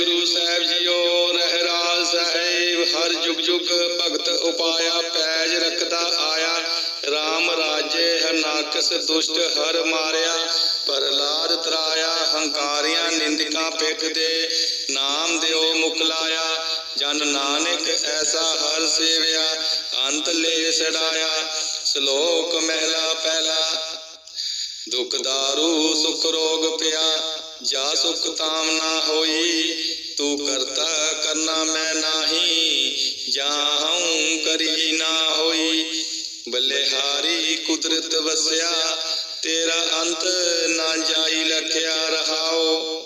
Guru Sahib JIO ਰਹਿਰਾਜ ਸਾਹਿਬ, ਹਰ ਜੁਗ ਜੁਗ ਭਗਤ ਉਪਾਇਆ, ਪੈਜ ਰੱਖਦਾ ਆਇਆ। RAM ਰਾਜੇ ਹਰਨਾਕਸ ਦੁਸ਼ਟ ਹਰ ਮਾਰਿਆ ਪ੍ਰਹਲਾਦ ਤਰਾਇਆ, ਹੰਕਾਰੀਆਂ ਨਿੰਦਕਾਂ ਪਿੱਠ ਦੇ ਨਾਮ ਦਿਓ ਮੁਕਲਾਇਆ, ਜਨ ਨਾਨਕ ਐਸਾ ਹਰ ਸੇਵਿਆ, ਅੰਤ ਲੈ ਛੜਾਇਆ ਸ਼ਲੋਕ ਮਹਿਲਾ ਪਹਿਲਾ, ਦੁਖ ਦਾਰੂ ਸੁਖ ਰੋਗ ਪਿਆ। ਜਾ ਸੁਖ ਤਾਮ ਨਾ ਹੋਈ, ਤੂੰ ਕਰਤਾ ਕਰਨਾ ਮੈਂ ਨਾਹੀ ਜਾਹਉ ਕਰੀ ਨਾ ਹੋਈ। ਬਲਿਹਾਰੀ ਕੁਦਰਤ ਵਸਿਆ, ਤੇਰਾ ਅੰਤ ਨਾ ਜਾਈ ਲਖਿਆ ਰਹਾਓ।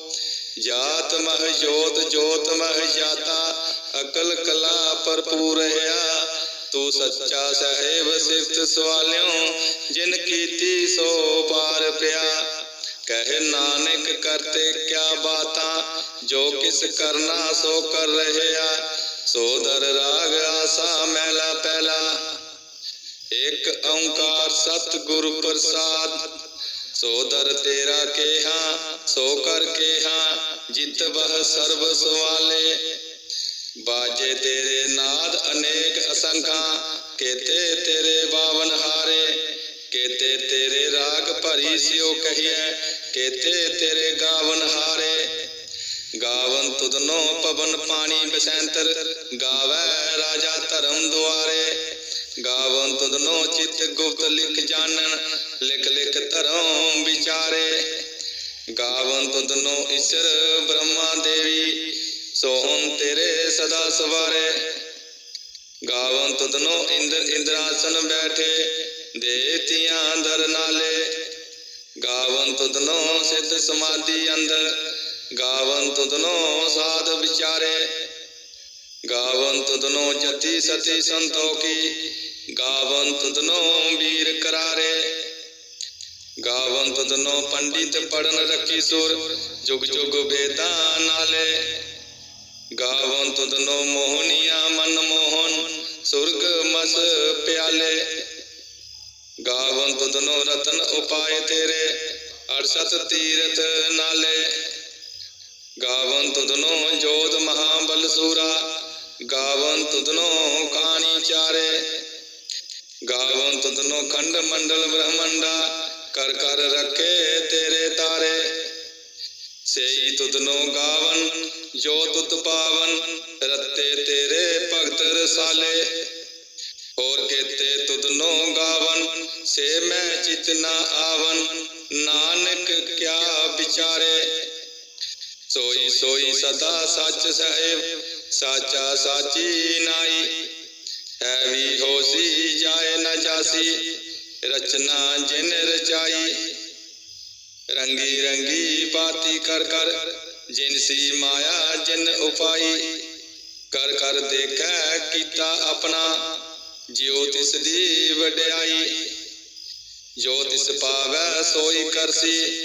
ਜਾਤ ਮਹ ਜੋਤ ਜੋਤ ਮਹ ਜਾਤਾ, ਅਕਲ ਕਲਾ ਭਰਪੂਰ ਰਹਾ ਤੂੰ ਸੱਚਾ ਸਾਹਿਬ ਸਿਫਤ ਸਵਾਲਿਓ, ਜਿਨ ਕੀਤੀ ਸੋ ਪਾਰ ਪਿਆ। ਕਹਿ ਨਾਨਕ ਕਰਤੇ ਕਿਆ ਬਾਤਾਂ, ਜੋ ਕਿਸ ਕਰਨਾ ਸੋ ਕਰ ਰਹਿਆ। ਸੋ ਦਰ ਰਾਗ ਆਸਾ ਮਹਿਲਾ ਪਹਿਲਾ ਇੱਕ ਓੰਕਾਰ ਸਤ ਗੁਰ ਪ੍ਰਸਾਦ। ਸੋ ਦਰ ਤੇਰਾ ਕੇਹਾ, ਸੋ ਕਰ ਕੇਹਾ, ਜਿਤ ਬਹ ਸਰਬ ਸਵਾਲੇ ਬਾਜੇ ਤੇਰੇ ਨਾਦ ਅਨੇਕ ਅਸੰਖਾਂ, ਕੇਤੇ ਤੇਰੇ ਬਾਵਨ ਹਾਰੇ। ਕੇਤੇ ਤੇਰੇ ਰਾਗ ਭਰੀ ਸਿਓ ਕਹੀਐ, ਕੇਤੇ ਤੇਰੇ ਗਾਵਨ ਹਾਰੇ। ਗਾਵਨ ਤੁਧਨੋ ਪਵਨ ਪਾਣੀ ਬਸੰਤਰ, ਗਾਵੈ ਰਾਜਾ ਧਰਮ ਦੁਆਰੇ। ਗਾਵਨ ਤੁਧਨੋ ਚਿਤ ਗੁਪਤ ਲਿਖ ਜਾਣਨ, ਲਿਖ ਲਿਖ ਧਰਮ ਵਿਚਾਰੇ। ਗਾਵਨ ਤੁਧਨੋ ਈਸ਼ਰ ਬ੍ਰਹਮਾ ਦੇਵੀ ਸੋਹਣ ਤੇਰੇ ਸਦਾ ਸਵਾਰੇ। ਗਾਵਨ ਤੁਧਨੋ ਇੰਦਰ ਇੰਦਰਾਸਨ ਬੈਠੇ ਦੇਤੀਆਂ ਦਰ ਨਾਲੇ, ਗਾਵਨ ਤੁਧਨੋ ਸਿੱਧ ਸਮਾਧੀ ਅੰਦਰ, ਗਾਵਨ ਤੁਧਨੋ ਸਾਧ ਵਿਚਾਰੇ, ਗਾਵਨ ਤੁਧਨੋ ਜਤੀ ਸਤੀ ਸੰਤੋਖੀ, ਗਾਵਨ ਤੁਧਨੋ ਵੀਰ ਕਰਾਰੇ, ਗਾਵਨ ਤੁਧਨੋ ਪੰਡਿਤ ਪੜਨ ਰੱਖੀ ਸੁਰ, ਜੁਗ ਜੁਗ ਵੇਦਾਂ ਨਾਲੇ, ਗਾਵਨ ਤੁਧਨੋ ਮੋਹਨੀਆ ਮਨ ਮੋਹਨ, ਸੁਰਗ ਮਸ ਪਿਆਲੇ ਗਾਵਨ ਤੁਧਨੋ ਰਤਨ ਉਪਾਏ ਤੇਰੇ, ਅਰਸਤ ਤੀਰਥ ਨਾਲੇ। ਗਾਵਨ ਤੁਧਨੋ ਮਹਾ ਬਲ ਸੂਰਾ, ਗਾਵਨ ਤੁਧਨੋ ਕਾਣੀ ਚਾਰੇ। ਗਾਵਨ ਤੁਧਨੋ ਖੰਡ ਮੰਡਲ ਬ੍ਰਹਮੰਡਾ, ਕਰ ਕਰ ਰੱਖੇ ਤੇਰੇ ਤਾਰੇ। ਸੇਈ ਤੁਧਨੋ ਗਾਵਨ, ਜੋ ਤੁਤ ਪਾਵਨ, ਰਤੇ ਤੇਰੇ ਭਗਤ ਰਸਾਲੇ। ਹੋਰ ਕੇਤੇ ਤੁਧਨੋ ਗਾਵਨ ਸੇ ਮੈਂ ਚਿਤ ਨਾ ਆਵਨ, ਨਾਨਕ ਕਿਆ ਵਿਚਾਰੇ? ਸੋਈ ਸੋਈ ਸਦਾ ਸੱਚ ਸਾਹਿਬ, ਸਾਚਾ ਸਾਚੀ ਨਾਈ। ਐਵੀ ਹੋਸੀ, ਜਾਏ ਨਾ ਜਾਸੀ, ਰਚਨਾ ਜਿਨ ਰਚਾਈ। ਰੰਗੀ ਰੰਗੀ ਬਾਤੀ ਕਰ ਕਰ, ਜਿਨ ਸੀ ਮਾਇਆ ਜਿਨ ਉਪਾਈ। ਕਰ ਕਰ ਦੇਖੈ ਕੀਤਾ ਆਪਣਾ, ਜਿਉ ਤਿਸ ਦੀ ਵਡਿਆਈ। ਜੋ ਤਿਸ ਪਾਵੈ ਸੋਈ ਕਰਸੀ,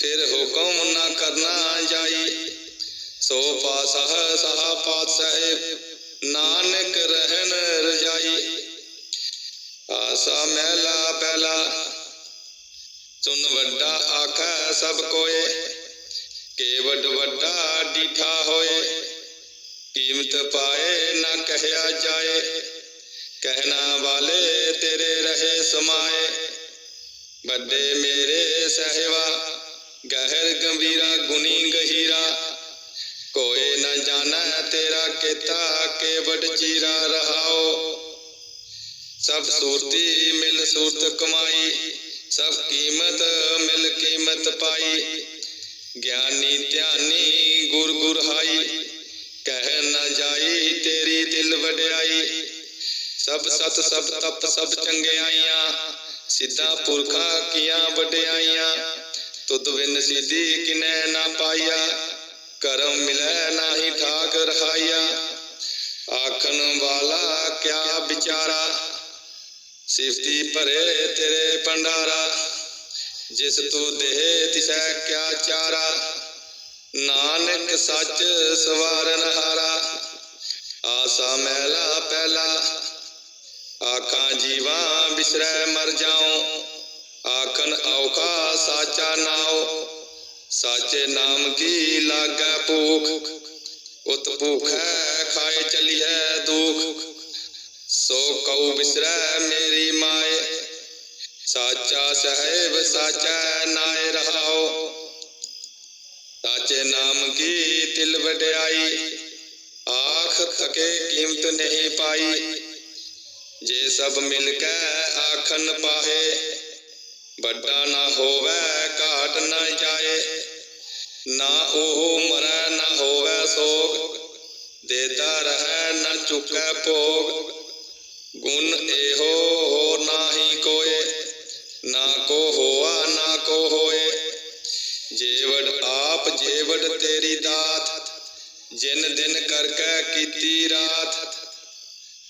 ਫਿਰ ਹੁਕਮ ਨਾ ਕਰਨਾ ਜਾਈ। ਸੋ ਪਾਸਹ ਸਹਾ ਪਾਤਸ਼ਾਹ ਨਾਨਕ ਰਹਿਣ ਰਜਾਈ। ਆਸਾ ਮਹਿਲਾ ਪਹਿਲਾ ਸੁਨ ਵੱਡਾ ਆਖੈ ਸਭ ਕੋਏ। ਕੇ ਕੇਵਡ ਵੱਡਾ ਡੀਠਾ ਹੋਏ, ਕੀਮਤ ਪਾਏ ਨਾ ਕਹਿਆ ਜਾਏ। ਕਹਿਣਾ ਵਾਲੇ ਤੇਰੇ ਰਹੇ ਸਮਾਏ। ਵੱਡੇ ਮੇਰੇ ਸਹਿਵਾ ਗਹਿਰ ਗੰਭੀਰਾ ਗੁਨੀ ਗਹੀਰਾ। ਕੋਏ ਨਾ ਜਾਣਾ ਤੇਰਾ ਕੀਤਾ ਕੇਵਡ ਚੀਰਾ ਰਹਾਓ। ਸਭ ਸੂਰਤੀ ਮਿਲ ਸੂਰਤ ਕਮਾਈ, ਸਭ ਕੀਮਤ ਮਿਲ ਕੀਮਤ ਪਾਈ। ਗਿਆਨੀ ਧਿਆਨੀ ਗੁਰ ਗੁਰ ਹਾਈ ਕਹਿ ਨਾ ਜਾਈ ਤੇਰੀ ਦਿਲ ਵਡਿਆਈ। ਸਭ ਸਤ ਸਭ ਤਪ ਸਭ ਚੰਗਿਆਈਆਂ ਸਿੱਧਾ ਪੁਰਖਾ ਕੀਆਂ ਵਡਿਆਈਆਂ, ਤੁਧ ਬਿਨ ਸਿੱਧੀ ਕਿਨੈ ਨਾ ਪਾਈਆ ਕਰਮ ਮਿਲੈ ਨਾਹੀ ਠਾਕ ਰਹਾਈਆ ਆਖਣ ਵਾਲਾ ਕਿਆ ਵਿਚਾਰਾ? ਸਿਫਤੀ ਭਰੇ ਤੇਰੇ ਭੰਡਾਰਾ, ਜਿਸ ਤੂੰ ਦੇਹ ਤਿਸੈ ਕਿਆ ਚਾਰਾ? ਨਾਨਕ ਸੱਚ ਸਵਾਰਨ ਹਾਰਾ, ਆਸਾ ਮਹਿਲਾ ਪਹਿਲਾ ਆਖਾਂ ਜੀਵਾ ਬਿਸਰੈ ਮਰ ਜਾਉ ਆਖਨ ਔਖਾ ਸਾਚਾ ਨਾਉ ਸਾਚੇ ਨਾਮ ਕੀ ਲਾਗੈ ਭੂਖ ਉਤ ਭੂਖੈ ਖਾਏ ਚਲੀਐ ਦੁਖ ਸੋ ਕਉ ਬਿਸਰੈ ਮੇਰੀ ਮਾਏ ਸਾਚਾ ਸਹਿਬ ਸਾਚਾ ਨਾਏ ਰਹਾਓ ਸਾਚੇ ਨਾਮ ਕੀ ਤਿਲ ਵਡਿਆਈ ਆਖ ਥਕੇ ਕੀਮਤ ਨਹੀਂ ਪਾਈ ਜੇ ਸਭ ਮਿਲ ਕੇ ਆਖਨ ਪਾਹੇ, ਵੱਡਾ ਨਾ ਹੋਵੇ, ਘਾਟ ਨਾ ਜਾਏ, ਨਾ ਉਹ ਮਰੈ, ਨਾ ਹੋਵੇ ਸੋਗ, ਦੇਦਾ ਰਹੈ, ਨਾ ਚੁਕੈ ਭੋਗ। ਗੁਣ ਇਹੋ ਹੋ ਨਾਹੀ ਕੋਏ, ਨਾ ਕੋ ਹੋਆ, ਨਾ ਕੋ ਹੋਏ। ਜੇਵੜ ਆਪ, ਜੇਵੜ ਤੇਰੀ ਦਾਤ, ਜਿਨ ਦਿਨ ਕਰਕੇ ਕੀਤੀ ਰਾਤ।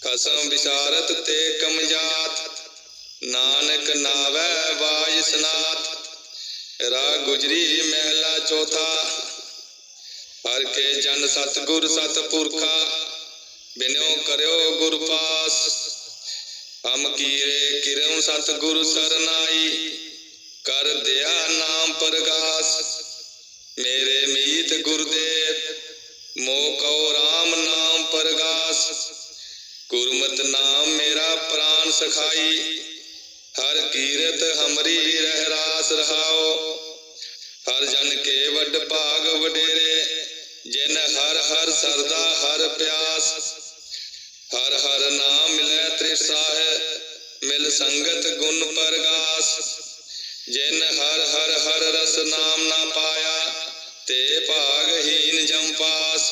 ਕਸਮ ਵਿਸਾਰਤ ਤੇ ਕਮਜਾਤ, ਨਾਨਕ ਨਾਵੈ ਬਾਜ ਸਨਾਤ। ਰਾ ਗੁਜਰੀ ਮਹਿਲਾ ਚੌਥਾ, ਹਰ ਕੇ ਜਨ ਸਤਗੁਰ ਸਤਪੁਰਖਾ ਬਿਨਿਓ ਕਰਿਓ ਗੁਰ ਪਾਸ। ਹਮ ਕੀਰੇ ਕਿਰਮ ਸਤਗੁਰ ਸਰਨਾਈ, ਕਰ ਦਿਆ ਨਾਮ ਪ੍ਰਗਾਸ। ਮੇਰੇ ਮੀਤ ਗੁਰਦੇਵ ਮੋ ਕਉ ਰਾਮ ਨਾਮ ਪ੍ਰਗਾਸ। ਗੁਰਮਤ ਨਾਮ ਮੇਰਾ ਪ੍ਰਾਨ ਸਖਾਈ, ਹਰ ਕੀਰਤ ਹਮਰੀ ਰਹਿ ਰਾਸ ਰਹਾਓ ਹਰ ਜਨ ਕੇ ਵੱਡ ਭਾਗ ਵਡੇਰੇ, ਜਿਨ ਹਰ ਹਰ ਸਰਦਾ ਹਰ ਪਿਆਸ। ਹਰ ਹਰ ਨਾਮ ਮਿਲੈ ਤ੍ਰਿਸ਼ਾਹ ਮਿਲ ਸੰਗਤ ਗੁਣ ਪਰਗਾਸ। ਜਿਨ ਹਰ ਹਰ ਹਰ ਰਸ ਨਾਮ ਨਾ ਪਾਇਆ, ਤੇ ਭਾਗਹੀਨ ਜਮਪਾਸ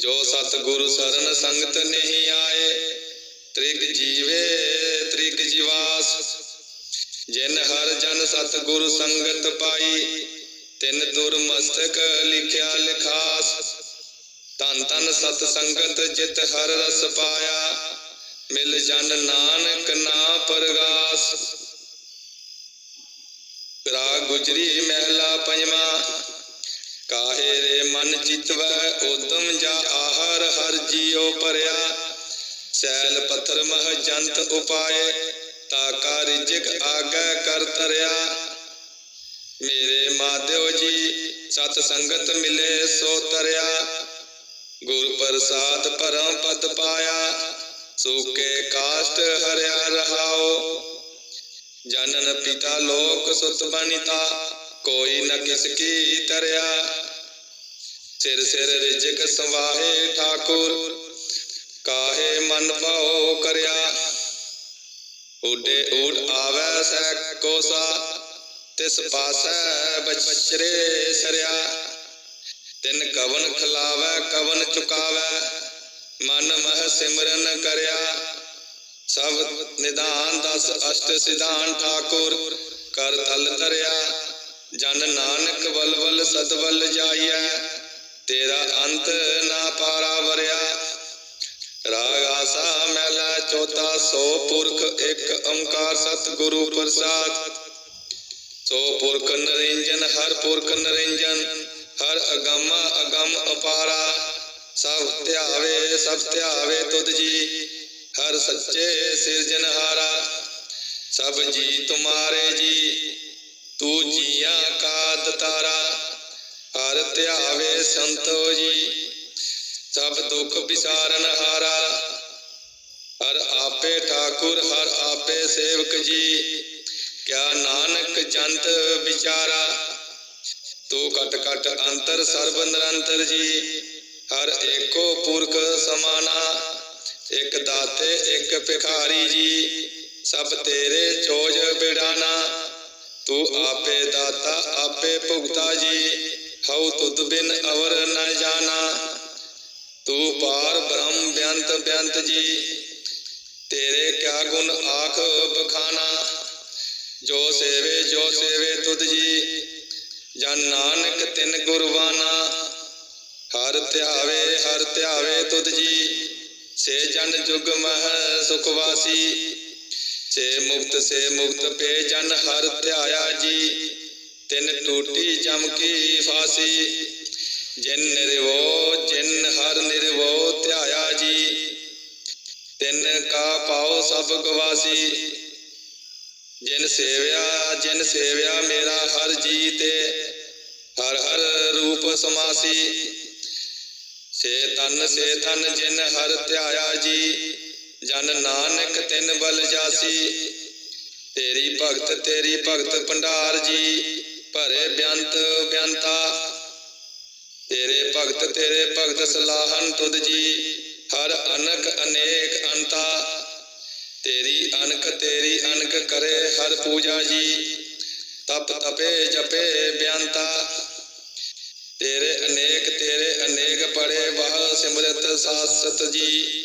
ਜੋ ਸਤਿਗੁਰ ਸਰਨ ਸੰਗਤ ਨਹੀਂ ਆਏ, ਤ੍ਰਿਗ ਜੀਵੇ, ਤ੍ਰਿਗ ਜੀਵਾਸ। ਜਿਨ ਹਰ ਜਨ ਸਤਿਗੁਰ ਸੰਗਤ ਪਾਈ, ਤਿਨ ਤੁਰ ਮਸਤਕ ਲਿਖਿਆ ਲਿਖਾਸ। ਤਨ ਤਨ ਸਤ ਸੰਗਤ ਜਿਤ ਹਰ ਰਸ ਪਾਇਆ, ਮਿਲ ਜਨ ਨਾਨਕ ਨਾ ਪਰਗਾਸ। ਰਾ ਗੁਜਰੀ ਮਹਿਲਾ ਪੰਜਵਾ ਕਾਹੇ ਰੇ ਮਨ ਚਿਤਵੈ ਉਦਮ ਜਾ ਆਹਰ ਹਰ ਜੀਉ ਪਰਿਆ। ਸੈਲ ਪੱਥਰ ਮਹ ਜੰਤ ਉਪਾਏ, ਤਾ ਕਾ ਰਿਜਕ ਆਗੈ ਕਰ ਤਰਿਆ। ਮੇਰੇ ਮਾਧਿਓ ਜੀ, ਸਤ ਸੰਗਤ ਮਿਲੇ ਸੋ ਤਰਿਆ। ਗੁਰ ਪ੍ਰਸਾਦ ਪਰਮ ਪਦ ਪਾਇਆ, ਸੂਕੇ ਕਾਸ਼ਟ ਹਰਿਆ ਰਹਾਓ ਜਨਨ ਪਿਤਾ ਲੋਕ ਸੁਤ ਬਨਿਤਾ ਕੋਈ ਨ ਕਿਸ ਕੀ ਤਰਿਆ। ਸਿਰ ਸਿਰ ਰਿਜਕ ਸਵਾਹੇ ਠਾਕੁਰ। ਕਾਹੇ ਮਨ ਭਾਉ ਕਰਿਆ। ਉਡੇ ਊੜ ਆਵੈ ਸੈ ਕੋਸਾ। ਤਿਸ ਪਾਸੈ ਬਚਰੇ ਸਰਿਆ। ਤਿਨ ਕਵਨ ਖਲਾਵੈ ਕਵਨ ਚੁਕਾਵੈ। ਮਨ ਮਹ ਸਿਮਰਨ ਕਰਿਆ। ਸਭ ਨਿਧਾਨ ਦਸ ਅਸ਼ਟ ਸਿਧਾਨ ਠਾਕੁਰ। ਕਰ ਤਲ ਤਰਿਆ ਜਨ ਨਾਨਕ ਵਲ ਬਲਬਲ ਸਦਬਲ ਜਾਈਐ, ਤੇਰਾ ਅੰਤ ਨਾ ਪਾਰਾ ਵਰਿਆ। ਰਾਗ ਆਸਾ ਮਹਿਲਾ ਚੌਥਾ, ਸੋ ਪੁਰਖ ਇੱਕ ਓੰਕਾਰ ਸਤਿਗੁਰੂ ਪ੍ਰਸਾਦ। ਸੋ ਪੁਰਖ ਨਰਿੰਜਨ, ਹਰ ਪੁਰਖ ਨਰਿੰਜਨ, ਹਰ ਅਗੰਮ ਅਗਮ ਅਪਾਰਾ। ਸਭ ਧਿਆਵੇ ਸਭ ਧਿਆਵੇ ਤੁਧ ਜੀ, ਹਰ ਸੱਚੇ ਸਿਰਜਨਹਾਰਾ ਸਭ ਜੀ ਤੁਮਾਰੇ ਜੀ ਤੂੰ ਜੀਆਂ ਕਾ ਦਤਾਰਾ, ਹਰ ਧਿਆਵੇ ਸੰਤੋ ਜੀ। ਸਭ ਦੁੱਖ ਵਿਸਾਰਨ ਹਾਰਾ, ਹਰ ਆਪੇ ਠਾਕੁਰ, ਹਰ ਆਪੇ ਸੇਵਕ ਜੀ। ਕਿਆ ਨਾਨਕ ਜੰਤ ਵਿਚਾਰਾ, ਤੂੰ ਕਟ ਕਟ ਅੰਤਰ ਸਰਬ ਨਿਰੰਤਰ ਜੀ। ਹਰ ਏਕੋ ਪੁਰਖ ਸਮਾਨਾ, ਇਕ ਦਾਤੇ, ਇਕ ਭਿਖਾਰੀ ਜੀ। ਸਭ ਤੇਰੇ ਚੋਜ ਬਿੜਾਨਾ ਤੂੰ ਆਪੇ ਦਾਤਾ, ਆਪੇ ਭੁਗਤਾ ਜੀ। ਹਉ ਤੁਧ ਬਿਨ ਅਵਰ ਨ ਜਾਣਾ। ਤੂੰ ਪਾਰ ਬ੍ਰਹਮ ਬਿਆੰਤ ਬਿਆੰਤ ਜੀ। ਤੇਰੇ ਕਿਆ ਗੁਣ ਆਖ ਬਖਾਨਾ? ਜੋ ਸੇਵੇ ਜੋ ਸੇਵੇ ਤੁਧ ਜੀ। ਜਨ ਨਾਨਕ ਤਿਨ ਗੁਰਵਾਨਾ ਹਰ ਧਿਆਵੇ ਹਰ ਧਿਆਵੇ ਤੁਧ ਜੀ। ਸੇ ਜਨ ਜੁਗ ਮਹ ਸੁਖ ਵਾਸੀ। ਸੇ ਮੁਕਤ ਸੇ ਮੁਕਤ ਪੇ ਜਨ ਹਰ ਧਿਆਇਆ ਜੀ। ਤਿਨ ਟੂਟੀ ਜਮ ਕੀ ਫਾਸੀ। ਜਿਨ ਨਿਰਵੋ, ਜਿਨ ਹਰ ਨਿਰਵੋ ਧਿਆਇਆ ਜੀ। ਤਿਨ ਕਾ ਪਾਉ ਸਭ ਗਵਾਸੀ। ਜਿਨ ਸੇਵਿਆ ਜਿਨ ਸੇਵਿਆ ਮੇਰਾ ਹਰ ਜੀ ਤੇ ਹਰ ਹਰ ਰੂਪ ਸਮਾਸੀ। ਸੇ ਤਨ ਸੇ ਤਨ ਜਿਨ ਹਰ ਧਿਆਇਆ ਜੀ। ਜਨ ਨਾਨਕ ਤਿੰਨ ਬਲ ਜਾਸੀ। ਤੇਰੀ ਭਗਤ ਤੇਰੀ ਭਗਤ ਭੰਡਾਰ ਜੀ, ਭਰੇ ਬਿਆੰਤ ਬਿਆੰਤਾ। ਤੇਰੇ ਭਗਤ ਤੇਰੇ ਭਗਤ ਸਲਾਹਨ ਤੁਧ ਜੀ, ਹਰ ਅਨਕ ਅਨੇਕ ਅੰਤਾ। ਤੇਰੀ ਅਨਕ ਤੇਰੀ ਅਨਕ ਕਰੇ ਹਰ ਪੂਜਾ ਜੀ, ਤਪ ਤਪੇ ਜਪੇ ਬਿਆੰਤਾ। ਤੇਰੇ ਅਨੇਕ ਤੇਰੇ ਅਨੇਕ ਪੜੇ ਵਾਹ ਸਿਮਰਤ ਸਾਸਤ ਜੀ।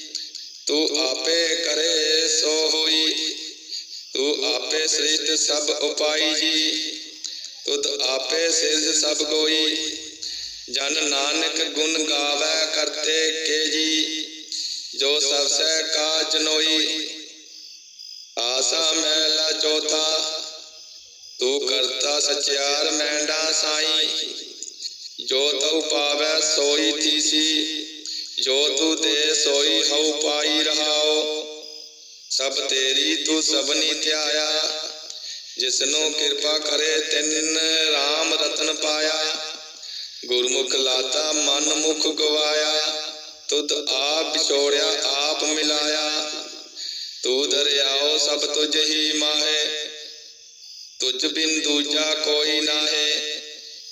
ਤੂੰ ਆਪੇ ਕਰੇ ਸੋ ਹੋਈ। ਤੂੰ ਆਪੇ ਸ੍ਰਿਸ਼ਟ ਸਭ ਉਪਾਈ। ਜੀ ਤੁਧ ਆਪੇ ਸਿਰਜ ਸਭ ਕੋਈ ਜਨ ਨਾਨਕ ਗੁਣ ਗਾਵੈ ਕਰਤੇ ਕੇ ਜੀ ਜੋ ਸਭ ਸਹਿ ਕਾਜ ਨੋਈ। ਆਸਾ ਮਹਿਲਾ ਚੌਥਾ। ਤੂੰ ਕਰਤਾ ਸਚਿਆਰ ਮੈਂਡਾ ਸਾਈ। ਜੋ ਤਉ ਪਾਵੈ ਸੋਈ ਥੀਸੀ ਜੋ ਤੂੰ ਦੇ ਸੋਈ ਹਉ ਪਾਈ ਰਹਾਓ, ਸਭ ਤੇਰੀ ਤੂੰ ਸਭਨੀ ਧਿਆਇਆ। ਜਿਸਨੂੰ ਕਿਰਪਾ ਕਰੇ ਤਿੰਨ RAM ਰਤਨ ਪਾਇਆ। ਗੁਰਮੁਖ ਲਾਤਾ ਮਨ ਮੁਖ ਗਵਾਇਆ। ਤੁਧ ਆਪ ਵਿਛੋੜਿਆ, ਆਪ ਮਿਲਾਇਆ। ਤੂੰ ਦਰਿਆਓ ਸਭ ਤੁਝ ਹੀ ਮਾਹੇ। ਤੁਝ ਬਿਨ ਦੂਜਾ ਕੋਈ ਨਾਹੇ।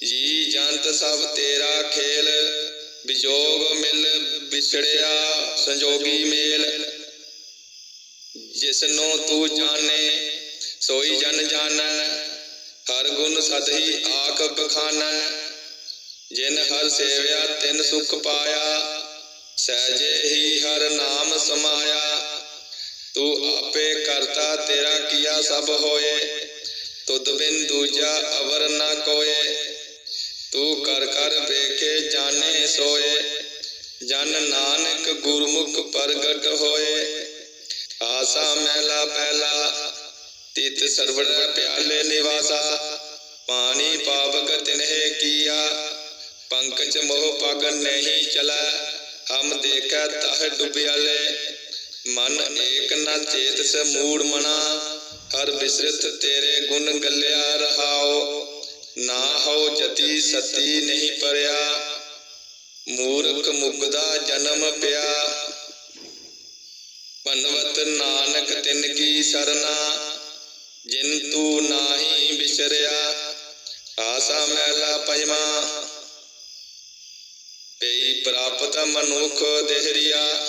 ਜੀ ਜੰਤ ਸਭ ਤੇਰਾ ਖੇਲ। ਵਿਜੋਗ ਮਿਲ ਵਿਛੜਿਆ, ਸੰਜੋਗੀ ਮੇਲ। ਜਿਸਨੂੰ ਤੂੰ ਜਾਣੇ, ਸੋਈ ਜਨ ਜਾਣੈ। ਹਰ ਗੁਣ ਸਦਹੀ ਆਖ ਬਖਾਨੈ। ਜਿਨ ਹਰ ਸੇਵਿਆ, ਤਿਨ ਸੁਖ ਪਾਇਆ। ਸਹਿਜੇ ਹੀ ਹਰ ਨਾਮ ਸਮਾਇਆ। ਤੂੰ ਆਪੇ ਕਰਤਾ, ਤੇਰਾ ਕੀਆ ਸਭ ਹੋਏ। ਤੁਧ ਬਿਨ ਦੂਜਾ ਅਵਰ ਨਾ ਕੋਏ। ਤੂੰ ਕਰ ਕਰ ਵੇਖੇ ਜਾਣੇ ਸੋਏ, ਜਨ ਨਾਨਕ ਗੁਰਮੁਖ ਪ੍ਰਗਟ ਹੋਏ। ਆਸਾ ਮਹਿਲਾ ਪਹਿਲਾ, ਤਿਤ ਸਰਵੜ ਪਿਆਲੇ ਨਿਵਾਸਾ। ਪਾਣੀ ਪਾਵਕ ਤਿਨਹਿ ਕੀਆ, ਪੰਕਜ ਮੋਹ ਪਗ ਨਹੀਂ ਚਲੈ। ਹਮ ਦੇਖੈ ਤਹ ਡੁਬਿਆਲੇ, ਮਨ ਏਕ ਨਾ ਚੇਤ ਸ ਮੂੜ ਮਨਾ। ਹਰ ਬਿਸਰਤ ਤੇਰੇ ਗੁਣ ਗੱਲਿਆ ਰਹਾਓ। ਨਾ ਹੋ ਜਤੀ ਸਤੀ ਨਹੀਂ ਪਰਿਆ, ਮੂਰਖ ਮੁਗਦਾ ਜਨਮ ਪਿਆ। ਭਨਵਤ ਨਾਨਕ ਤਿਨ ਕੀ ਸਰਨਾ, ਜਿਨ ਤੂ ਨਾਹੀ ਵਿਸਰਿਆ ਆਸਾ ਮਹਿਲਾ ਪੰਜਵਾ ਪਈ ਪ੍ਰਾਪਤ ਮਨੁਖ ਦੇਹਰੀਆ।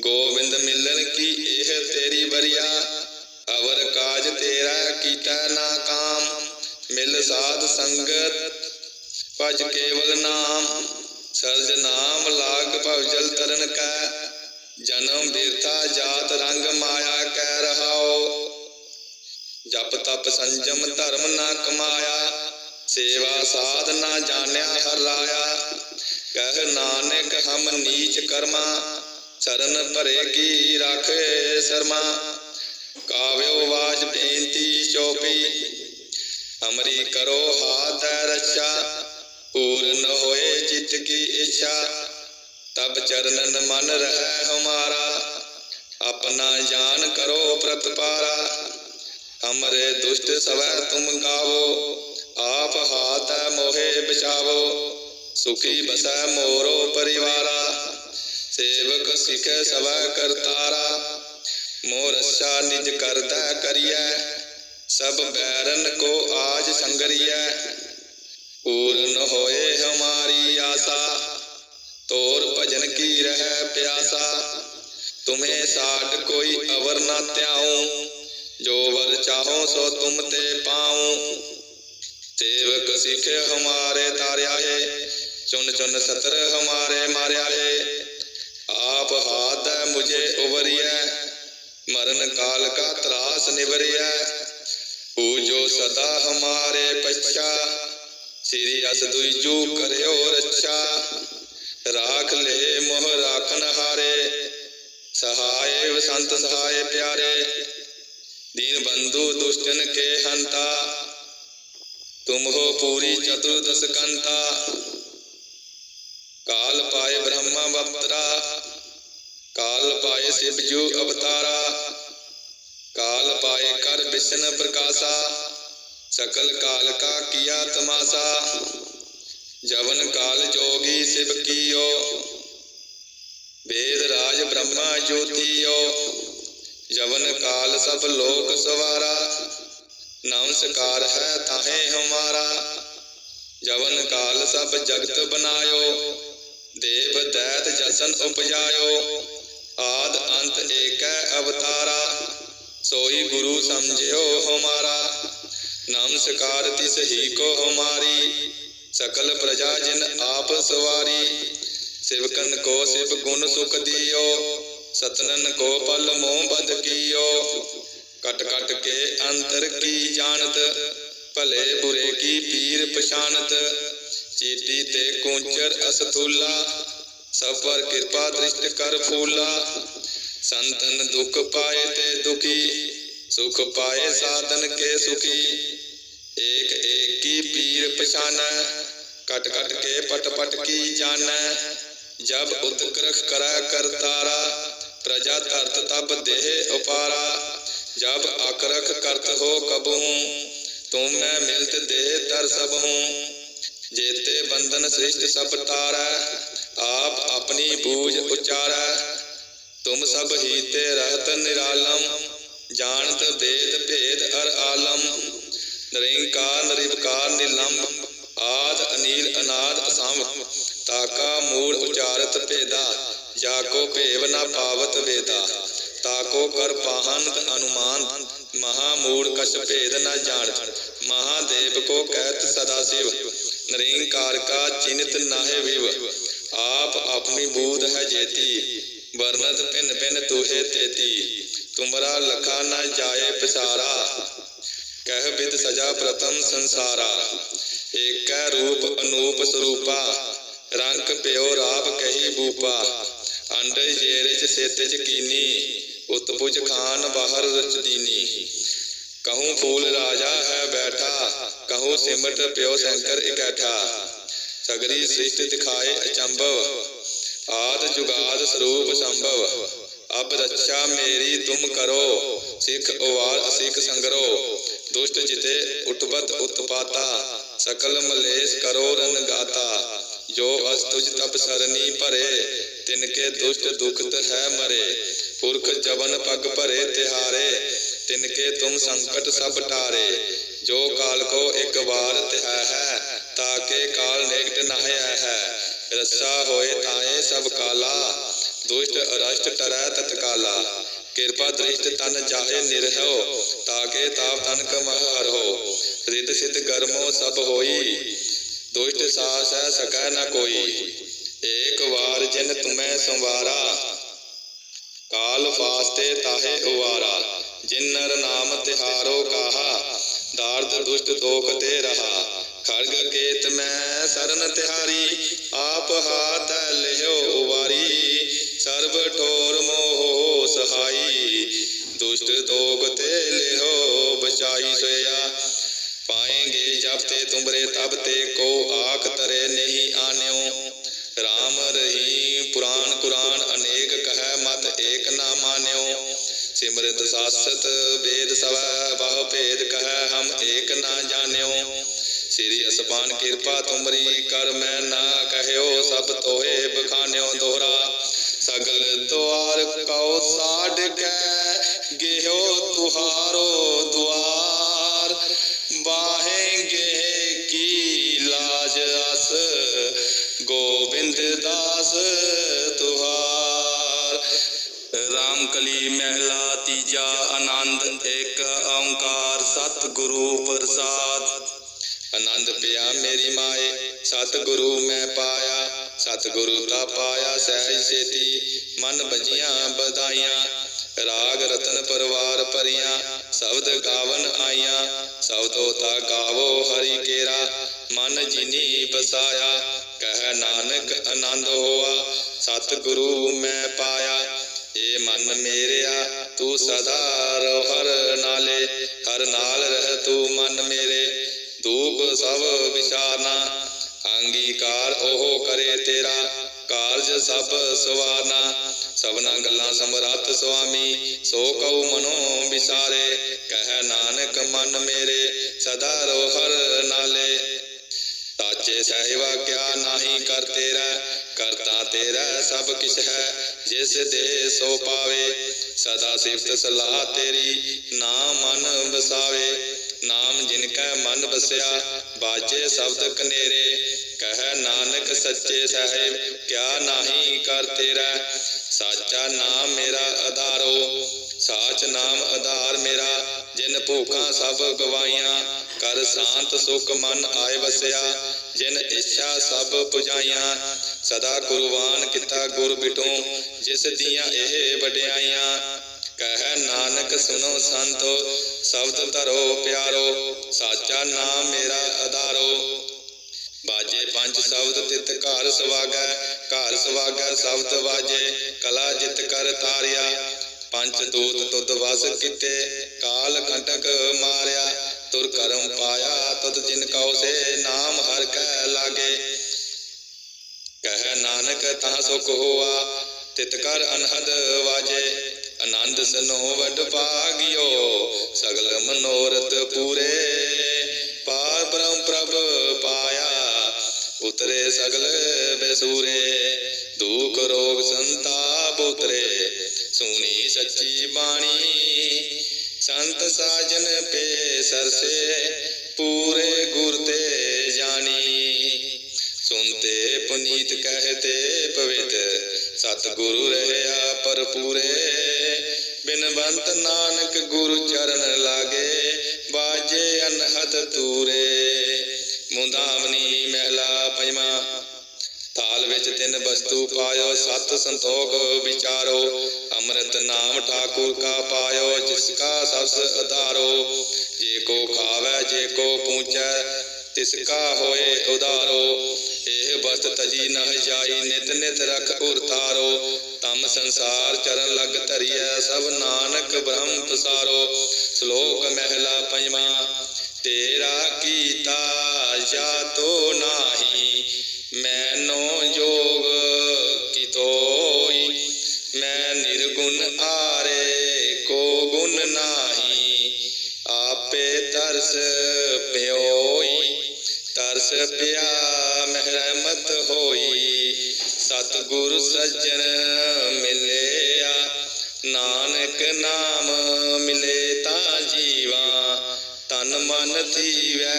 ਗੋਬਿੰਦ ਮਿਲਣ ਕੀ ਇਹ ਤੇਰੀ ਬਰੀਆ ਅਵਰ ਕਾਜ ਤੇਰਾ ਕੀਤਾ ਨਾ ਕਾਮ। ਮਿਲ ਸਾਧ ਸੰਗਤ, ਭਜ ਕੇਵਲ ਨਾਮ, ਸਰਜ ਨਾਮ ਲਾਗ ਭਵ ਜਲ ਤਰਨ ਕੈ, ਜਨਮ ਬਿਰਥਾ ਜਾਤ ਰੰਗ ਮਾਇਆ ਕਹਿ ਰਹਾਓ ਜਪ ਤਪ ਸੰਜਮ ਧਰਮ ਨਾ ਕਮਾਇਆ, ਸੇਵਾ ਸਾਧ ਨਾ ਜਾਣਿਆ ਹਰ ਲਾਇਆ ਕਹਿ ਨਾਨਕ ਹਮ ਨੀਚ ਕਰਮਾ, ਚਰਨ ਭਰੇ ਕੀ ਰਾਖੇ ਸ਼ਰਮਾ। ਕਾਵਿਓ ਵਾਜ ਬੇਨਤੀ ਚੋਪੀ ਅਮਰੀ ਕਰੋ ਹਾਥ ਰਛਾ, ਪੂਰਨ ਹੋਏ ਚਿਤ ਕੀ ਇੱਛਾ। ਤਬ ਚਰਨਨ ਮਨ ਰਹਿ ਹਮਾਰਾ, ਆਪਣਾ ਜਾਨ ਕਰੋ ਪ੍ਰਤਪਾਰਾ। ਹਮਰੇ ਦੁਸ਼ਟ ਸਵੈ ਤੁਮ ਗਾਵੋ, ਆਪ ਹਾਥ ਮੋਹੇ ਬਚਾਵੋ। ਸੁਖੀ ਬਸੈ ਮੋਰੋ ਪਰਿਵਾਰਾ, ਸੇਵਕ ਸਿਖੈ ਸਵੈ ਕਰਤਾਰਾ। ਮੋਰ ਅੱਛਾ ਨਿਜ ਕਰਦਾ ਕਰੀਐ ਸਭ ਬੈਰਨ ਕੋ ਆਜ ਸੰਗਰੀਐ। ਪੂਰਨ ਹੋਏ ਹਮਾਰੀ ਆਸਾ। ਤੋਰ ਭਜਨ ਕੀ ਰਹਿ ਪਿਆਸਾ। ਤੁਮੇ ਸਾਡ ਕੋਈ ਅਵਰ ਨਾ ਧਿਆਉ। ਜੋ ਵਰ ਚਾਹੋ ਸੋ ਤੁਮ ਤੇ ਪਾਉ। ਸੇਵਕ ਸਿੱਖੇ ਹਮਾਰੇ ਤਾਰਿਆ ਹੈ ਚੁਨ ਚੁਨ ਸਤਰ ਹਮਾਰੇ ਮਾਰਿਆ ਹੈ ਆਪ ਹਾਥ ਹੈ ਮੁਝੇ ਉਵਰਿਐ। ਮਰਨ ਕਾਲ ਕਾ ਤਰਾਸ ਉਹ ਸਦਾ ਹਮਾਰੇ ਪੱਛਾ, ਸ੍ਰੀ ਅਸ ਦੁਇਜੂ ਕਰਿਓ ਰੱਛਾ। ਰਾਖ ਲੈ ਮੋਹ ਰਾਖਨ ਹਾਰੇ, ਸਹਾਏ ਵਸੰਤ ਸਹਾਏ ਪਿਆਰੇ। ਦੀਨ ਬੰਧੂ ਦੁਸ਼ਟਨ ਕੇ ਹੰਤਾ, ਤੁਮ ਹੋ ਪੂਰੀ ਚਤੁਰਦਸ ਕੰਤਾ। ਕਾਲ ਪਾਏ ਬ੍ਰਹਮਾ ਬਪਤਰਾ ਕਾਲ ਪਾਏ ਸਿਵਜੂ ਅਵਤਾਰਾ। काल पाए कर विष्णु प्रकाशा सकल काल का किया तमाशा जवन काल जोगी शिव कियो वेद राज ब्रह्मा ज्योतियो जवन काल सब लोक सवारा नमस्कार है ताहे हमारा जवन काल सब जगत बनायो देव दैत जसन उपजायो आद अंत एक अवतारा सोई गुरु समझियो हमारा नमस्कार तिस ही को हमारी सकल प्रजा जिन आप सवारी शिवकन को शिव गुण सुख दियो सतनन को पल मोह बंद कियो कट कट के अंतर की जानत भले बुरे की पीर पछानत चीटी ते कुंचर असथूला सब पर कृपा दृष्ट कर फूला ਸੰਤਨ ਦੁੱਖ ਪਾਏ ਤੇ ਦੁਖੀ, ਸੁਖ ਪਾਏ ਸਾਧਨ ਕੇ ਸੁਖੀ। ਏਕ ਏਕੀ ਪੀਰ ਪਛਾਨੈ ਕਟ ਕਟ ਕੇ ਪਟ ਪਟ ਕੀ ਜਾਣੈ। ਜਬ ਉਦਕਰਖ ਕਰਾ ਤਾਰਾ, ਪ੍ਰਜਾ ਧਰਤ ਤਬ ਦੇਹ ਉਪਾਰਾ। ਜਬ ਆਕਰਖ ਕਰਤ ਹੋ ਕਬਹੂੰ ਤੁਮ ਮੈਂ ਮਿਲਤ ਦੇਹ ਤਰ ਸਭ ਹੂੰ। ਜੇਤੇ ਬੰਧਨ ਸ੍ਰਿਸ਼ਟ ਸਭ ਤਾਰੈ, ਆਪ ਆਪਣੀ ਬੂਝ ਉਚਾਰੈ। ਤੁਮ ਸਭ ਹੀਤੇ ਰਹਤ ਨਿਰਾਲਮ, ਜਾਣਤ ਭੇਦ ਭੇਦ ਅਰ ਆਲਮ। ਨਿਰੰਕਾਰ, ਨਿਰਵਕਾਰ, ਨਿਲੰਬ, ਆਦ, ਅਨੀਲ, ਅਨਾਦ ਅਸੰਭ ਤਾਕਾ ਮੂਲ ਉਚਾਰਤ ਭੇਦਾ ਜਾ ਕੋ ਭੇਵ ਨਾ ਪਾਵਤ ਵੇਦਾ। ਤਾਕੋ ਕਰ ਪਾਹਨਤ ਅਨੁਮਾਨ, ਮਹਾ ਮੂੜ ਕਛ ਭੇਦ ਨਾ ਜਾਣਤ। ਮਹਾਦੇਵ ਕੋ ਕਹਿਤ ਸਦਾ ਸਿਵ, ਨਿਰੰਕਾਰ ਕਾ ਚਿੰਤ ਨਾਹਿ ਵਿਵ। ਆਪ ਆਪਣੀ ਬੂਧ ਹੈ ਜੇਤੀ। ਵਰਨਤ ਭਿੰਨ ਭਿੰਨ ਤੂਹੇ ਤੇਤੀ ਤੁਮਰਾ ਲਖਾ ਨਾ ਜਾਏ ਪਸਾਰਾ। ਕਹਿ ਬਿਦ ਸਜਾ ਪ੍ਰਥਮ ਸੰਸਾਰਾ। ਏਕੈ ਰੂਪ ਅਨੂਪ ਸਰੂਪਾ। ਰੰਗ ਭਿਓ ਰਾਬ ਕਹੀ ਬੂਪਾ। ਅੰਡ ਜੇਰੇ ਚ ਸੇਤੇ ਚ ਕੀਨੀ ਉਤਪੁਜ ਖਾਨ ਬਾਹਰ ਰਚਦੀਨੀ। ਕਹੂੰ ਫੂਲ ਰਾਜਾ ਹੈ ਬੈਠਾ, ਕਹੂੰ ਸਿਮਟ ਪਿਓ ਸ਼ੰਕਰ ਇਕੱਠਾ। ਸਗਰੀ ਸ੍ਰਿਸ਼ਟ ਦਿਖਾਏ ਅਚੰਭਵ। ਆਦਿ ਜੁਗਾਦ ਸਰੂਪ ਸੰਭਵ। ਅਬ ਰੱਛਾ ਮੇਰੀ ਤੁਮ ਕਰੋ, ਸਿੱਖ ਉਵਾਲ ਸਿੱਖ ਸੰਗਰੋ। ਦੁਸ਼ਟ ਜਿਤੇ ਉਟਬਤ ਉਤਪਾਤਾ, ਸਕਲ ਮਲੇਸ਼ ਕਰੋ ਰਨ ਗਾਤਾ। ਜੋ ਅਸਤੁਜ ਤਪ ਸਰਨੀ ਭਰੇ, ਤਿਨ ਕੇ ਦੁਸ਼ਟ ਦੁਖਤ ਹੈ ਮਰੇ। ਪੁਰਖ ਜਵਨ ਪਗ ਭਰੇ ਤਿਹਾਰੇ, ਤਿਨ ਕੇ ਤੁਮ ਸੰਕਟ ਸਭ ਟਾਰੇ। ਜੋ ਕਾਲ ਕੋ ਇੱਕ ਵਾਰ ਤਿਹਾ ਹੈ ਤਾਕੇ ਕਾਲ ਨੇਕਟ ਨਾ ਹੈ। ਰੱਸਾ ਹੋਏ ਤਾਏ ਸਭ ਕਾਲਾ, ਦੁਸ਼ਟ ਅਰਸ਼ਟ ਟਰੈ ਤਤਕਾਲਾ ਕਿਰਪਾ ਦ੍ਰਿਸ਼ਟ ਤਨ ਜਾਹੇ ਨਿਰਹੋ ਤਾਕੇ ਤਾਪ ਤਨ ਕਮਹ ਹਰੋ ਰਿਤ ਸਿਤ ਗਰਮੋ ਸਭ ਹੋਈ, ਦੁਸ਼ਟ ਸਾਸ ਹੈ ਸਕੈ ਨਾ ਕੋਈ। ਏਕ ਵਾਰ ਜਿਨ ਤੁਮੈ ਸੰਵਾਰਾ, ਕਾਲ ਫਾਸਤੇ ਤਾਹੇ ਉਵਾਰਾ। ਜਿਨ ਨਰ ਨਾਮ ਤਿਹਾਰੋ ਕਾਹਾ, ਦਾਰਦ ਦੁਸ਼ਟ ਦੋਖ ਤੇ ਰਹਾ। ਖੜਗ ਕੇਤ ਮੈਂ ਸਰਨ ਤਿਹਾਰੀ, ਆਪ ਹਾਥ ਲਿਓ ਵਾਰੀ। ਸਰਬ ਠੋਰ ਮੋਹ ਸਹਾਈ, ਦੁਸ਼ਟ ਦੋਗ ਤੇ ਲਿਓ ਬਚਾਈ ਸੋਇਆ। ਪਾਏਗੇ ਜਬ ਤੇ ਤੁਮਰੇ ਤਬ ਤੇ ਕੋ ਆਖ ਤਰੇ ਨਹੀਂ ਆਨਿਓ। ਰਾਮ ਰਹੀ ਪੁਰਾਨ ਕੁਰਾਨ, ਅਨੇਕ ਕਹੈ ਮਤ ਏਕ ਨਾ ਮਾਨਿਓ। ਸਿਮਰਤ ਸਾਸਤ, ਵੇਦ ਸਵੈ, ਬਹੁ ਭੇਦ ਕਹੈ ਹਮ ਏਕ ਨਾ ਜਾਣਿਓ। ਸ੍ਰੀ ਅਸਮਾਨ ਕਿਰਪਾ ਤੁਮਰੀ ਕਰ ਮੈਂ ਨਾ ਕਹਿਓ ਸਭ ਤੋਹੇ ਬਖਾਨਿਓ ਦੋਹਰਾ। ਸਗਲ ਦੁਆਰ ਕਉ ਸਾਡ ਕੈ ਗਿਓ ਤੁਹਾਰੋ ਦੁਆਰ। ਬਾਹੇਂਗੇ ਕੀ ਲਾਜ ਅਸ ਗੋਬਿੰਦ ਦਾਸ ਤੁਹਾਰ। ਰਾਮ ਕਲੀ ਮਹਿਲਾ ਤੀਜਾ, ਆਨੰਦ ਏਕ, ਓੰਕਾਰ ਸਤ ਗੁਰੂ ਪ੍ਰਸਾਦ। ਆਨੰਦ ਪਿਆ। ਮੇਰੀ ਮਾਏ ਸਤ ਗੁਰੂ ਮੈਂ ਪਾਇਆ। ਸਤ ਗੁਰੂ ਤਾਂ ਪਾਇਆ ਸਹਿਜ ਸੇਤੀ ਮਨ ਬਜੀਆਂ ਬਧਾਈਆਂ ਰਾਗ ਰਤਨ ਪਰਵਾਰ ਭਰੀਆਂ। ਸ਼ਬਦ ਗਾਵਨ ਆਈਆਂ। ਸਬਦੋ ਤਾ ਗਾਵੋ ਹਰੀ ਕੇਰਾ। ਮਨ ਜਿਨੀ ਬਸਾਇਆ ਕਹਿ ਨਾਨਕ ਆਨੰਦ ਹੋਆ। ਸਤ ਗੁਰੂ ਮੈਂ ਪਾਇਆ। ਏ ਮਨ ਮੇਰਿਆ, ਤੂੰ ਸਦਾ ਰੋ ਹਰ ਨਾਲੇ। ਹਰ ਨਾਲ ਰਹਿ ਤੂੰ ਮਨ ਮੇਰੇ। ਦੂਖ ਸਭ ਵਿਚਾਰਨਾ ਅੰਗੀਕਾਰ ਉਹ ਕਰੇ ਤੇਰਾ, ਕਾਰਜ ਸਭ ਸਵਾਰਨਾ ਸਭਨਾ ਗੱਲਾਂ ਸਮਰੱਥ ਸੁਆਮੀ, ਸੋ ਕਉ ਮਨੋ ਵਿਚਾਰੇ, ਕਹਿ ਨਾਨਕ ਮਨ ਮੇਰੇ, ਸਦਾ ਰੋ ਹਰ ਨਾਲੇ। ਸਾਚੇ ਸਹਿਵਾ ਕਿਆ ਨਾਹੀ ਕਰ ਤੇਰਾ, ਕਰਤਾ ਤੇਰਾ ਸਭ ਕਿਛ ਹੈ, ਜਿਸ ਦੇ ਸੋ ਪਾਵੇ। ਸਦਾ ਸਿਫਤ ਸਲਾਹ ਤੇਰੀ, ਨਾ ਮਨ ਵਸਾਵੇ। ਨਾਮ ਜਿਨ ਕੈ ਮਨ ਵਸਿਆ ਬਾਜੇ ਸ਼ਬਦ ਕਨੇਰੇ, ਕਹਿ ਨਾਨਕ ਸੱਚੇ ਸਾਹਿਬ, ਕਿਆ ਨਾਹੀ ਕਰ ਤੇਰਾ? ਸਾਚਾ ਨਾਮ ਮੇਰਾ ਆਧਾਰੋ ਸਾਚ ਨਾਮ ਆਧਾਰ ਮੇਰਾ, ਜਿਨ ਭੂਖਾਂ ਸਭ ਗਵਾਈਆਂ, ਕਰ ਸ਼ਾਂਤ ਸੁਖ ਮਨ ਆਏ ਵਸਿਆ, ਜਿਨ ਇੱਛਾ ਸਭ ਪੁਜਾਈਆਂ, ਸਦਾ ਗੁਰਵਾਨ ਕੀਤਾ ਗੁਰ ਬਿਟੋ, ਜਿਸ ਦੀਆਂ ਇਹ ਵਡਿਆਈਆਂ ਕਹਿ ਨਾਨਕ ਸੁਨੋ ਸੰਤੋ, ਸ਼ਬਦ ਧਰੋ ਪਿਆਰੋ, ਸਾਚਾ ਨਾਮ ਮੇਰਾ ਆਧਾਰੋ ਬਾਜੇ ਪੰਜ ਸ਼ਬਦ ਤਿਤ ਘਰ ਸਵਾਗੈ ਘਰ ਸਵਾਗੈ ਸ਼ਬਦ ਵਾਜੇ, ਕਲਾ ਜਿਤ ਕਰ ਤਾਰਿਆ ਪੰਜ ਦੂਤ ਤੁਧ ਵਸ ਕੀਤੇ, ਕਾਲ ਕੰਟਕ ਮਾਰਿਆ। ਤੁਰ ਕਰਮ ਪਾਇਆ ਤੁਧ ਜਿਨ ਕਉ ਸੇ, ਨਾਮ ਹਰ ਕੈ ਲਾਗੇ। ਕਹਿ ਨਾਨਕ ਤਾ ਸੁਖ ਹੋਆ, ਤਿਤ ਕਰ ਅਨਹਦ ਵਾਜੇ। ਆਨੰਦ ਸਨੋ ਵਡ ਭਾਗਿਓ, ਸਗਲ ਮਨੋਰਥ ਪੂਰੇ। ਪਾਰ ਬ੍ਰਹਮ ਪ੍ਰਭ ਪਾਇਆ, ਉਤਰੇ ਸਗਲ ਬੈਸੂਰੇ। ਦੁਖ ਰੋਗ ਸੰਤਾਪ ਉਤਰੇ, ਸੁਣੀ ਸੱਚੀ ਬਾਣੀ। ਸੰਤ ਸਾਜਨ ਪੇ ਸਰਸੇ, ਪੂਰੇ ਗੁਰ ਤੇ ਜਾਣੀ। ਸੁਨਤੇ ਪੁਨੀਤ ਕਹਤੇ ਪਵਿੱਤ ਸਤ ਗੁਰੂ ਰਹਿਆ ਪਰਪੂਰੇ ਬਿਨਵੰਤ ਨਾਨਕ ਗੁਰੂ ਚਰਨ ਲਾਗੇ, ਬਾਜੇ ਅਨਹਦ ਤੂਰੇ। ਮੁੰਦਾਵਨੀ ਮਹਿਲਾ ਪੰਜਵਾਂ, ਥਾਲ ਵਿੱਚ ਤਿੰਨ ਵਸਤੂ ਪਾਇਓ, ਸਤ ਸੰਤੋਖ ਵਿਚਾਰੋ। ਅੰਮ੍ਰਿਤ ਨਾਮ ਠਾਕੁਰ ਕਾ ਪਾਇਓ, ਜਿਸ ਕਾ ਸਬਸ ਆਧਾਰੋ ਜੇ ਕੋ ਖਾਵੇ, ਜੇ ਕੋ ਪੂੰਚੈ ਤਿਸ ਕਾ ਹੋਏ ਉਦਾਰੋ। ਇਹ ਵਸਤ ਤਜੀ ਨਹ ਜਾਈ ਨਿਤ ਨਿਤ ਰਖ ਉਰਤਾਰੋ ਤਮ ਸੰਸਾਰ ਚਰਨ ਲਗ ਧਰੀਐ ਸਭ ਨਾਨਕ ਬ੍ਰਹਮ ਪਸਾਰੋ। ਸ਼ਲੋਕ ਮਹਿਲਾ ਪੰਜਵਾਂ, ਤੇਰਾ ਕੀਤਾ ਜਾਤੋ ਨਾਹੀ, ਮੈਨੋ ਜੋਗ ਕਿਤੋਈ, ਮੈਂ ਨਿਰਗੁਣ ਆਰੇ ਕੋ ਗੁਣ ਨਾਹੀ, ਆਪੇ ਤਰਸ ਪਿਆ ਮਹਿਰਮਤ ਹੋਈ। ਸਤਿਗੁਰ ਸੱਜਣ ਮਿਲਿਆ। ਨਾਨਕ ਨਾਮ ਮਿਲੇ ਤਾਂ ਜੀਵਾ। ਤਨ ਮਨ ਥੀਵੈ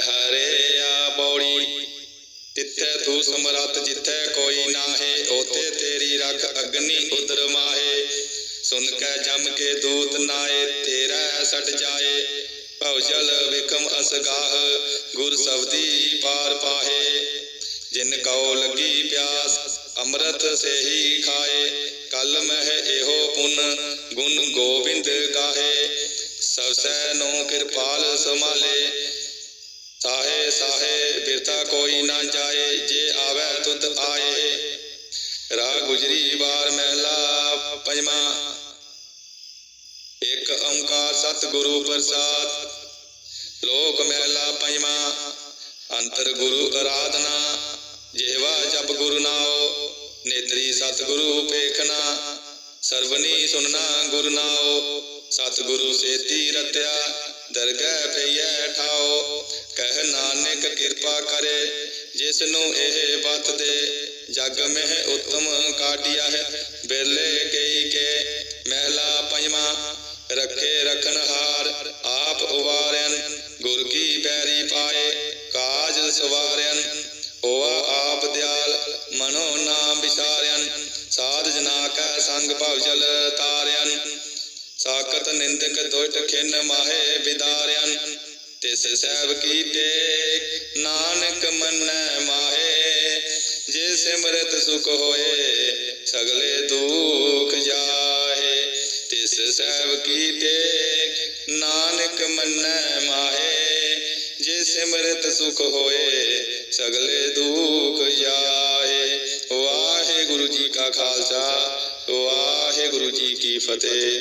ਹਰਿਆ ਬੌੜੀ ਤਿੱਥੈ ਤੂੰ ਸਮਰੱਥ ਜਿੱਥੈ ਕੋਈ ਨਾਹੇ, ਉਥੇ ਤੇਰੀ ਰਖ ਅਗਨੀ ਉਦਰ ਮਾਹੇ। ਸੁਨ ਕੈ ਜਮ ਕੇ ਦੂਤ ਨਾਏ, ਤੇਰਾ ਸਟ ਜਾਏ। ਭਉ ਜਲ ਵਿਕਮ ਅਸਗਾਹ, ਗੁਰ ਸਬਦੀ ਪਾਰ ਪਾਹੇ। ਜਿਨ ਕਉ ਲੱਗੀ ਪਿਆਸ, ਅੰਮ੍ਰਿਤ ਸੇਹੀ ਖਾਏ। ਕਲ ਮਹਿ ਇਹੋ ਪੁਨ, ਗੁਣ ਗੋਬਿੰਦ ਗਾਹੇ। ਸਭ ਸੈ ਨੋ ਕਿਰਪਾਲ ਸਮਾਲੇ ਸਾਹੇ ਸਾਹੇ ਬਿਰਤਾ ਕੋਈ ਨਾ ਜਾਏ, ਜੇ ਆਵੇ ਤੁਧ ਆਏ। ਰਾਹ ਗੁਜਰੀ ਵਾਰ ਮਹਿਲਾ ਪੰਜਵਾਂ ਓੰਕਾਰ ਸਤਿਗੁਰੂ ਪ੍ਰਸਾਦ। ਲੋਕ ਮਹਿਲਾ ਪੰਜਵਾਂ, ਅੰਤਰ ਗੁਰੂ ਅਰਾਧਨਾ। ਜਿਹਵਾ ਜਪ ਗੁਰੂ ਨਾਉ, ਨੇਤਰੀ ਸਤਿਗੁਰੂ ਪੇਖਣਾ ਸਰਵਨੀ ਸੁਨਣਾ ਗੁਰ ਨਾਉ, ਸਤਿਗੁਰੂ ਸੇਤੀ ਰਤਿਆ। ਦਰਗਹਿ ਪਈਐ ਠਾਓ ਕਹਿ ਨਾਨਕ ਕਿਰਪਾ ਕਰੇ। ਜਿਸ ਨੂੰ ਇਹ ਬਤ ਦੇ, ਜਗ ਮਹਿ ਉਤਮ ਕਾਟਿਆ ਹੈ। ਬੇਲੇ ਕਈ ਕੇ, ਮਹਿਲਾ ਪੰਜਵਾਂ ਰੱਖੇ ਰਖਨ ਹਾਰ, ਆਪ ਉਵਾਰਿਆਨ ਗੁਰ ਕੀ ਪੈਰੀ ਪਾਏ, ਕਾਜ ਸਵਾਰਿਆਨ ਹੋਆ ਆਪ ਦਿਆਲ, ਮਨੋ ਨਾਮ ਵਿਚਾਰਿਆਨ ਸਾਧ ਜਨਾ ਕੈ ਸੰਗ ਭਵ ਜਲ ਤਾਰਿਆਨ ਸਾਕਤ ਨਿੰਦਕ ਦੁਇਟ ਖਿਨ ਮਾਹੇ ਵਿਦਾਰਿਆਨ ਤਿਸ ਸਹਿਬ ਕੀ ਟੇਕ ਨਾਨਕ ਮੰਨੈ ਮਾਹੇ। ਜੇ ਸਿਮਰਤ ਸੁਖ ਹੋਏ, ਸਗਲੇ ਦੁਖ ਜਾ ਤਿਸ ਸਹਿਬ ਕੀ ਟੇਕ ਨਾਨਕ ਮੰਨੈ ਮਾਹੇ, ਜੇ ਸਿਮਰਤ ਸੁਖ ਹੋਏ, ਸਗਲੇ ਦੁਖ ਜਾਏ। ਵਾਹਿਗੁਰੂ ਜੀ ਕਾ ਖਾਲਸਾ, ਵਾਹਿਗੁਰੂ ਜੀ ਕੀ ਫਤਿਹ।